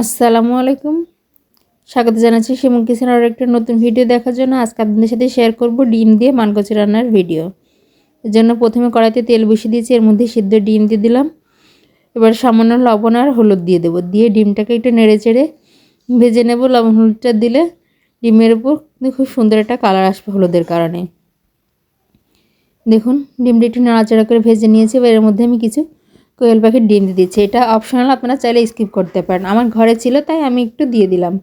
আসসালামু আলাইকুম। স্বাগত জানাচ্ছি শিমুল কিচেন আর একটা নতুন ভিডিও দেখার জন্য। আজকে আপনাদের সাথে শেয়ার করব ডিম দিয়ে মানকচি রান্নার ভিডিও। এর জন্য প্রথমে কড়াইতে তেল বসিয়ে দিয়েছি, এর মধ্যে সিদ্ধ ডিম দিয়ে দিলাম। এবার সামান্য লবণ আর হলুদ দিয়ে দেবো। দিয়ে ডিমটাকে একটু নেড়ে চেড়ে ভেজে নেব। লবণ হলুদটা দিলে ডিমের উপর খুব সুন্দর একটা কালার আসবে হলুদের কারণে। দেখুন, ডিমটা একটু নাড়াচাড়া করে ভেজে নিয়েছি। এবার এর মধ্যে আমি কিছু কোয়েল পাখির ডিম দিয়ে দিচ্ছি। এটা অপশনাল আপনারা চাইলে স্কিপ করতে পারেন। আমার ঘরে ছিল, তাই আমি একটু দিয়ে দিলাম।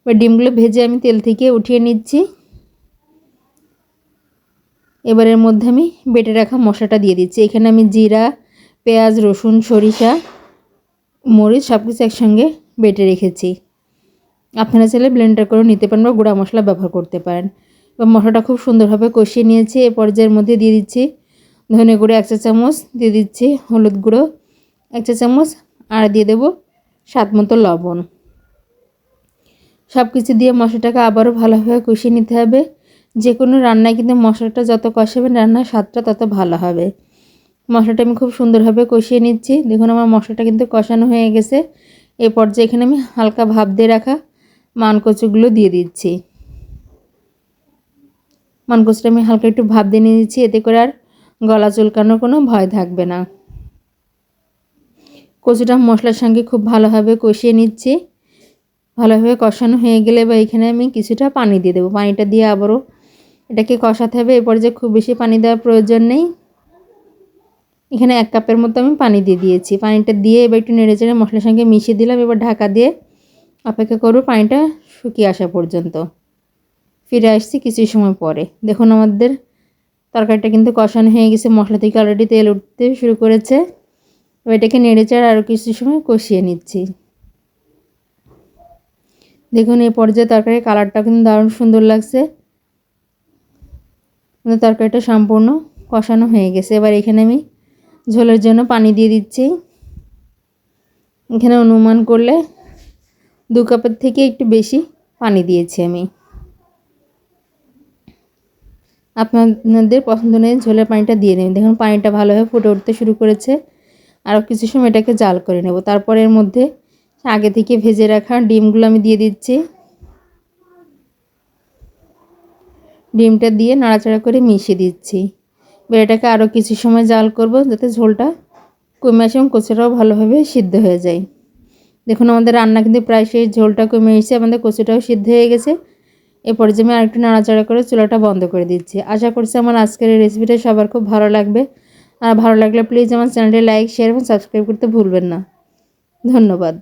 এবার ডিমগুলো ভেজে আমি তেল থেকে উঠিয়ে নিচ্ছি। এবার এর মধ্যে আমি বেটে রাখা মশলাটা দিয়ে দিচ্ছি। এখানে আমি জিরা, পেঁয়াজ, রসুন, সরিষা, মরিচ সব কিছু একসঙ্গে বেটে রেখেছি। আপনারা চাইলে ব্লেন্ডার করে নিতে পারেন বা গুঁড়া মশলা ব্যবহার করতে পারেন। এবার মশলাটা খুব সুন্দরভাবে কষিয়ে নিয়েছি। এ পর্যায়ের মধ্যে দিয়ে দিচ্ছি ধনে গুঁড়ো এক চা চামচ দিয়ে দিচ্ছি হলুদ গুঁড়ো, এক চা চামচ, আর দিয়ে দেবো স্বাদ মতো লবণ। সব কিছু দিয়ে মশলাটাকে আবারও ভালোভাবে কষিয়ে নিতে হবে। যে কোনো রান্নায় কিন্তু মশলাটা যত কষাবেন রান্নার স্বাদটা তত ভালো হবে। মশলাটা আমি খুব সুন্দরভাবে কষিয়ে নিচ্ছি। দেখুন আমার মশলাটা কিন্তু কষানো হয়ে গেছে। এই পর্যায়ে এখানে আমি হালকা ভাব দিয়ে রাখা মানকচুগুলো দিয়ে দিচ্ছি। মানকচুটা আমি হালকা একটু ভাব দিয়ে নিয়ে দিচ্ছি এতে করে আর গলা চুলকানোর কোনো ভয় থাকবে না। কচুটা মশলার সঙ্গে খুব ভালোভাবে কষিয়ে নিচ্ছি। ভালোভাবে কষানো হয়ে গেলে বা এখানে আমি কিছুটা পানি দিয়ে দেবো। পানিটা দিয়ে আবারও এটাকে কষাতে হবে। এরপর যে খুব বেশি পানি দেওয়ার প্রয়োজন নেই। এখানে এক কাপের মতো আমি পানি দিয়ে দিয়েছি। পানিটা দিয়ে এবার একটু নেড়ে চেড়ে মশলার সঙ্গে মিশিয়ে দিলাম। এবার ঢাকা দিয়ে অপেক্ষা করব পানিটা শুকিয়ে আসা পর্যন্ত। ফিরে আসছি কিছু সময় পরে। দেখুন আমাদের তরকারিটা কিন্তু কষানো হয়ে গেছে। মশলা থেকে অলরেডি তেল উঠতে শুরু করেছে। এটাকে নেড়ে চাড় আরও কিছু সময় কষিয়ে নিচ্ছি। দেখুন, এই পর্যায়ে তরকারির কালারটা কিন্তু দারুণ সুন্দর লাগছে। তরকারিটা সম্পূর্ণ কষানো হয়ে গেছে। এবার এখানে আমি ঝোলের জন্য পানি দিয়ে দিচ্ছি। এখানে অনুমান করলে দু কাপের থেকে একটু বেশি পানি দিয়েছি আমি। আপনাদের পছন্দ নেই ঝোলের পানিটা দিয়ে নেবেন দেখুন, পানিটা ভালোভাবে ফুটে উঠতে শুরু করেছে। আরও কিছু সময় এটাকে জাল করে নেব। তারপর এর মধ্যে আগে থেকে ভেজে রাখা ডিমগুলো আমি দিয়ে দিচ্ছি। ডিমটা দিয়ে নাড়াচাড়া করে মিশিয়ে দিচ্ছি। এবার এটাকে আরও কিছু সময় জাল করব যাতে ঝোলটা কমে আসে এবং কচুটাও ভালোভাবে সিদ্ধ হয়ে যায়। দেখুন, আমাদের রান্না কিন্তু প্রায় সেই ঝোলটা কমে এসেছে, আমাদের কচুটাও সিদ্ধ হয়ে গেছে। এরপরে যে আমি আরেকটু নাড়াচাড়া করে চুলাটা বন্ধ করে দিচ্ছি। আশা করছি আমার আজকের এই রেসিপিটা সবার খুব ভালো লাগবে। আর ভালো লাগলে প্লিজ আমার চ্যানেলটি লাইক শেয়ার এবং সাবস্ক্রাইব করতে ভুলবেন না। ধন্যবাদ।